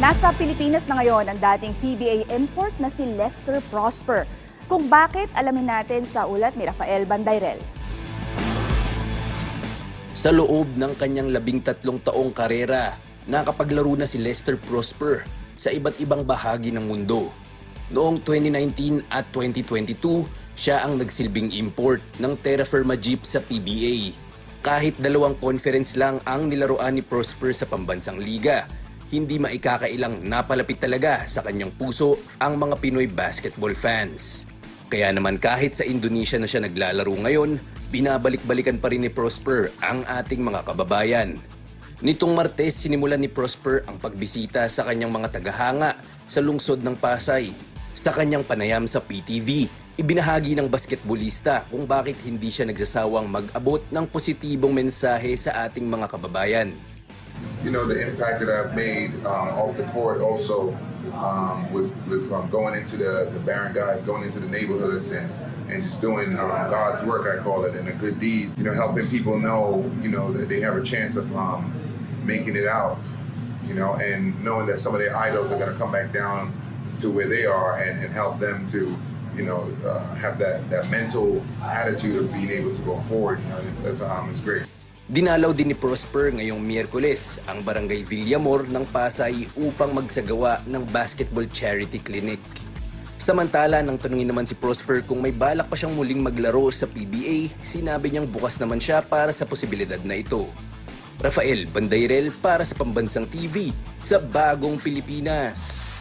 Nasa Pilipinas na ngayon ang dating PBA import na si Lester Prosper. Kung bakit, alamin natin sa ulat ni Rafael Bandayrel. Sa loob ng kanyang labing tatlong taong karera, nakapaglaro na si Lester Prosper sa iba't ibang bahagi ng mundo. Noong 2019 at 2022, siya ang nagsilbing import ng Terra Firma Jeep sa PBA. Kahit dalawang conference lang ang nilaruan ni Prosper sa pambansang liga, hindi maikakailang napalapit talaga sa kanyang puso ang mga Pinoy basketball fans. Kaya naman kahit sa Indonesia na siya naglalaro ngayon, binabalik-balikan pa rin ni Prosper ang ating mga kababayan. Nitong Martes, sinimulan ni Prosper ang pagbisita sa kanyang mga tagahanga sa lungsod ng Pasay. Sa kanyang panayam sa PTV, ibinahagi ng basketballista kung bakit hindi siya nagsasawang mag-abot ng positibong mensahe sa ating mga kababayan. You know the impact that I've made um, off the court also um, with with um, going into the the barren guys, going into the neighborhoods and and just doing um, God's work, I call it, and a good deed. You know, helping people know you know that they have a chance of um, making it out. You know, and knowing that some of their idols are going to come back down to where they are and, and help them to you know uh, have that that mental attitude of being able to go forward. You know, it's it's, um, it's great. Dinalaw din ni Prosper ngayong Miyerkules ang barangay Villamor ng Pasay upang magsagawa ng basketball charity clinic. Samantala, nang tanungin naman si Prosper kung may balak pa siyang muling maglaro sa PBA, sinabi niyang bukas naman siya para sa posibilidad na ito. Rafael Bandayrel para sa Pambansang TV sa Bagong Pilipinas.